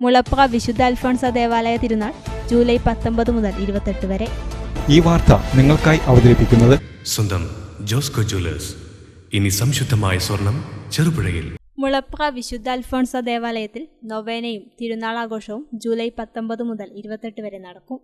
മുളപ്ര വിശുദ്ധ അൽഫോൺസ ദേവാലയ തിരുനാൾ ജൂലൈ പത്തൊമ്പത് മുതൽ ഇരുപത്തെട്ട് വരെ. ഈ വാർത്ത നിങ്ങൾക്കായി അവതരിപ്പിക്കുന്നത് സ്വന്തം ജോസ്കോ ജ്വല്ലേഴ്സ്. ഇനി സംശുദ്ധമായ സ്വർണം ചെറുപുഴയിൽ. മുളപ്ര വിശുദ്ധ അൽഫോൺസ ദേവാലയത്തിൽ നൊവേനയും തിരുനാളാഘോഷവും ജൂലൈ പത്തൊമ്പത് മുതൽ ഇരുപത്തെട്ട് വരെ നടക്കും.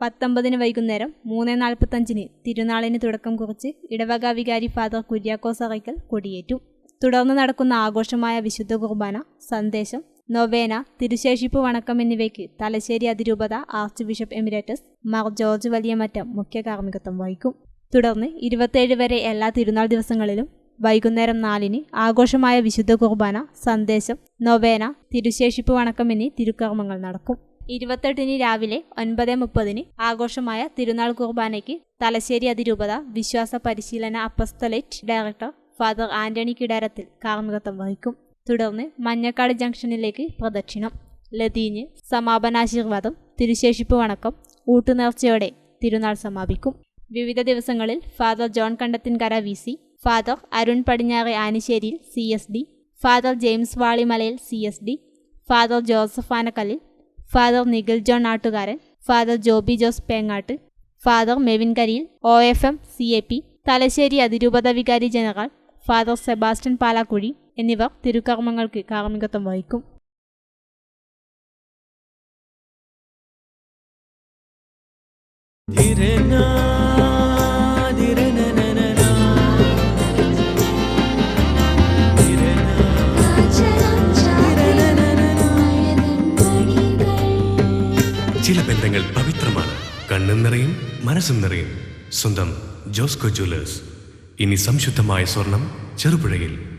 പത്തൊമ്പതിന് വൈകുന്നേരം മൂന്ന് നാൽപ്പത്തഞ്ചിന് തിരുനാളിന് തുടക്കം കുറിച്ച് ഇടവക വികാരി ഫാദർ കുര്യാക്കോസ് അറയ്ക്കൽ കൊടിയേറ്റും. തുടർന്ന് നടക്കുന്ന ആഘോഷമായ വിശുദ്ധ കുർബാന സന്ദേശം നൊവേന തിരുശേഷിപ്പ് വണക്കം എന്നിവയ്ക്ക് തലശ്ശേരി അതിരൂപത archbishop emeritus Mar George Valiyamattam മുഖ്യ കാർമ്മികത്വം വഹിക്കും. തുടർന്ന് ഇരുപത്തേഴ് വരെ എല്ലാ തിരുനാൾ ദിവസങ്ങളിലും വൈകുന്നേരം നാലിന് ആഘോഷമായ വിശുദ്ധ കുർബാന സന്ദേശം നൊവേന തിരുശേഷിപ്പ് വണക്കം എന്നീ തിരുക്കർമ്മങ്ങൾ നടക്കും. ഇരുപത്തെട്ടിന് രാവിലെ ഒൻപത് മുപ്പതിന് ആഘോഷമായ തിരുനാൾ കുർബാനയ്ക്ക് തലശ്ശേരി അതിരൂപത വിശ്വാസ പരിശീലന apostolate director father Antony Kidarathil കാർമ്മികത്വം വഹിക്കും. തുടർന്ന് മഞ്ഞക്കാട് ജംഗ്ഷനിലേക്ക് പ്രദക്ഷിണം. ലതീഞ്ഞ് സമാപനാശീർവാദം തിരുശേഷിപ്പ് വണക്കം ഊട്ടുനേർച്ചയോടെ തിരുനാൾ സമാപിക്കും. വിവിധ ദിവസങ്ങളിൽ father John Kandathinkara V C father Arun Padinjare Anisseriyil C S D father James Valimalayil C S D father Joseph Anakallil father Nikhil John Nattukaran father Joby Jose Pengatt father Mevin Kariyil O F M C A P Thalassery അതിരൂപത വികാരി general father Sebastian Palakuzhy എന്നിവർ തിരുക്കർമ്മങ്ങൾക്ക് കാർമ്മികത്വം വഹിക്കും. ചില ബന്ധങ്ങൾ പവിത്രമാണ്. കണ്ണും നിറയും മനസ്സും നിറയും. സ്വന്തം ജോസ്കോ ജ്വല്ലേഴ്സ്. ഇനി സംശുദ്ധമായ സ്വർണം ചെറുപുഴയിൽ.